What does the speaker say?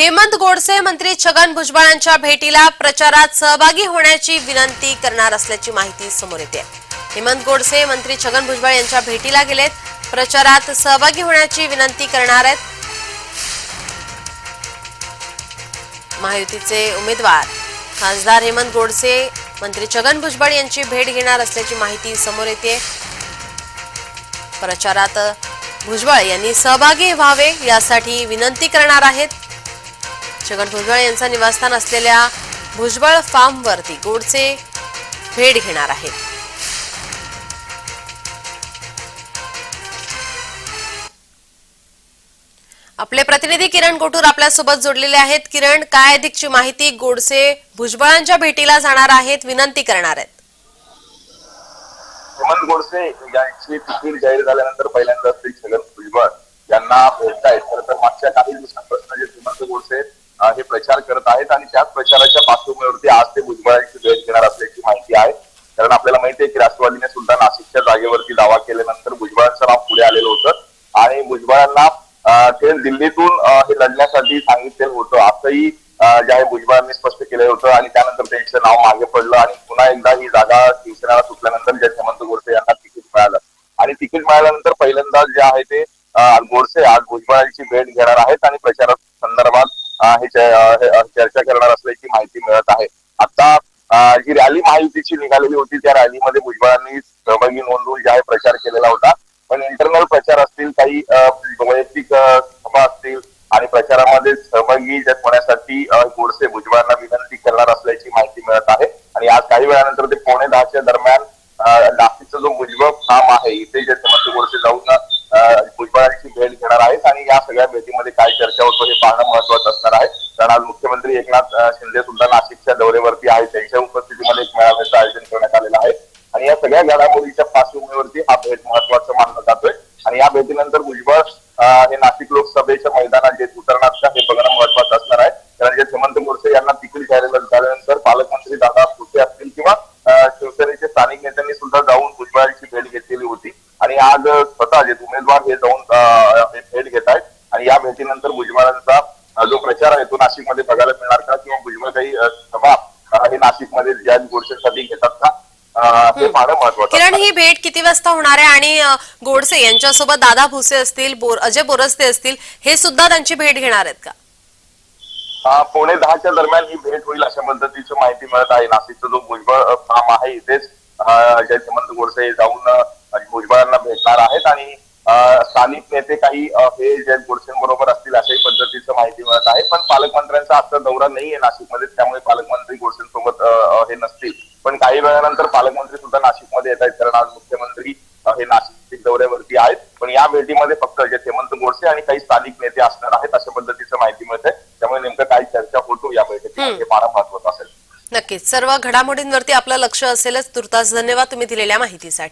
हेमंत गोडसे मंत्री छगन भुजबळ यांच्या भेटीला प्रचारात सहभागी होण्याची विनंती करणार असल्याची माहिती समोर येते. हेमंत गोडसे मंत्री छगन भुजबळ यांच्या भेटीला गेलेत. प्रचारात सहभागी होण्याची विनंती करणार आहेत. महायुतीचे उमेदवार खासदार हेमंत गोडसे मंत्री छगन भुजबळ यांची भेट घेणार असल्याची माहिती समोर येते. प्रचारात भुजबळ यांनी सहभागी व्हावे यासाठी विनंती करणार आहेत. छगन भुजबळ यांचं निवासस्थान असलेल्या भुजबळ फार्मवरती गोडसे भेट घेणार आहेत. आपले प्रतिनिधी किरण गोटूर आपल्यासोबत जोडलेले आहेत. किरण काय अधिकची माहिती गोडसे भुजबळांच्या भेटीला जाणार आहेत विनंती करणार आहेत? हेमंत गोडसे यांची तिकीट जाहीर झाल्यानंतर पहिल्यांदा श्री छगन भुजबळ यांना भेटतायत. खरं तर मागच्या काही दिवसांपासून जे हेमंत गोडसे अं, हे प्रचार करत आहेत आणि त्याच प्रचाराच्या पार्श्वभूमीवरती आज ते भुजबळांची भेट घेणार असल्याची माहिती आहे. कारण आपल्याला माहिती आहे की राष्ट्रवादीने सुद्धा नाशिकच्या जागेवरती दावा केल्यानंतर भुजबळांचं नाव पुढे आलेलं होतं. आणि भुजबळांना ते थेट दिल्लीतून हे लढण्यासाठी सांगितलेलं होतं. असंही जे आहे भुजबळांनी स्पष्ट केलं होतं आणि त्यानंतर त्यांचं नाव मागे पडलं आणि पुन्हा एकदा ही जागा शिवसेनेला सुटल्यानंतर ज्या हेमंत गोडसे यांना तिकीट मिळालं. आणि तिकीट मिळाल्यानंतर पहिल्यांदा जे आहे ते गोडसे आज भुजबळांची भेट घेणार आहेत आणि प्रचारात हे चर्चा करणार असल्याची माहिती मिळत आहे. आता जी रॅली महायुतीची निघालेली होती त्या रॅलीमध्ये भुजबळांनी सहभागी नोंदवून जे प्रचार केलेला होता. पण इंटरनल प्रचार असतील काही वैयक्तिक सभा असतील आणि प्रचारामध्ये सहभागी होण्यासाठी गोडसे भुजबळांना विनंती करणार असल्याची माहिती मिळत आहे. आणि आज काही वेळानंतर ते पुणे दहाच्या दरम्यान नाशिकचा जो भुजबळ फार्म आहे इथे जे समर्थ गोडसे जाऊन अं, भुजबळांची भेट घेणार आहेत आणि या भेटीमध्ये काय चर्चा होतो हे पाहणं महत्वाचं असणार आहे. कारण आज मुख्यमंत्री एकनाथ शिंदे सुद्धा नाशिकच्या दौऱ्यावरती आहेत. त्यांच्या उपस्थितीमध्ये एक मेळाव्याचं आयोजन करण्यात आलेलं आहे. आणि या सगळ्या घडामोडीच्या पार्श्वभूमीवरती हा भेट महत्वाचं मानलं जातोय. आणि या भेटीनंतर भुजबळ हे नाशिक लोकसभेच्या मैदानात जे उतरणार का हे बघणं महत्वाचं असणार आहे. कारण जे हेमंत मोर्चे यांना तिकीट जाहीर झाल्यानंतर पालकमंत्री दादा भुसे असतील किंवा शिवसेनेचे स्थानिक नेत्यांनी सुद्धा जाऊन भुजबळांची भेट घेतलेली होती. आणि आज स्वतः जे उमेदवार हे जाऊन भेट घेत आहेत आणि या भेटीनंतर भुजबळांचा जो प्रचार आहे तो नाशिकमध्ये बघायला मिळणार का? किंवा भुजबळ काही सभा हे नाशिकमध्ये ज्या गोडसेसाठी घेतात का? किरण. ही भेट किती वाजता होणार आहे? आणि गोडसे यांच्यासोबत दादा भुसे असतील बोर अजय बोरस्ते असतील हे सुद्धा त्यांची भेट घेणार आहेत का? अं, पावणे दहाच्या दरम्यान ही भेट होईल अशा पद्धतीची माहिती मिळत आहे. नाशिकचा जो भुजबळ फार्म आहे इथेच अं, जय हेमंत गोडसे जाऊन भुजबळांना भेटणार आहेत. आणि स्थानिक नेते काही हे जय गोडसेंबरोबर असतील अशाही पद्धतीचं माहिती मिळत आहे. पण पालकमंत्र्यांचा आजचा दौरा नाहीये नाशिकमध्ये त्यामुळे पालकमंत्री गोडसेंसोबत हे नसतील. पण काही वेळानंतर पालकमंत्री सुद्धा नाशिकमध्ये येत आहेत कारण आज मुख्यमंत्री हे नाशिक दौऱ्यावरती आहेत. पण या भेटीमध्ये फक्त जे हेमंत गोडसे आणि काही स्थानिक नेते असणार आहेत अशा पद्धतीचं माहिती मिळते त्यामुळे नेमकं काय चर्चा होतो या बैठकीत हे पाहणं महत्वाचं असेल. नक्कीच. सर्व घडामोडींवरती आपलं लक्ष असेलच. तुर्तास धन्यवाद तुम्ही दिलेल्या माहितीसाठी.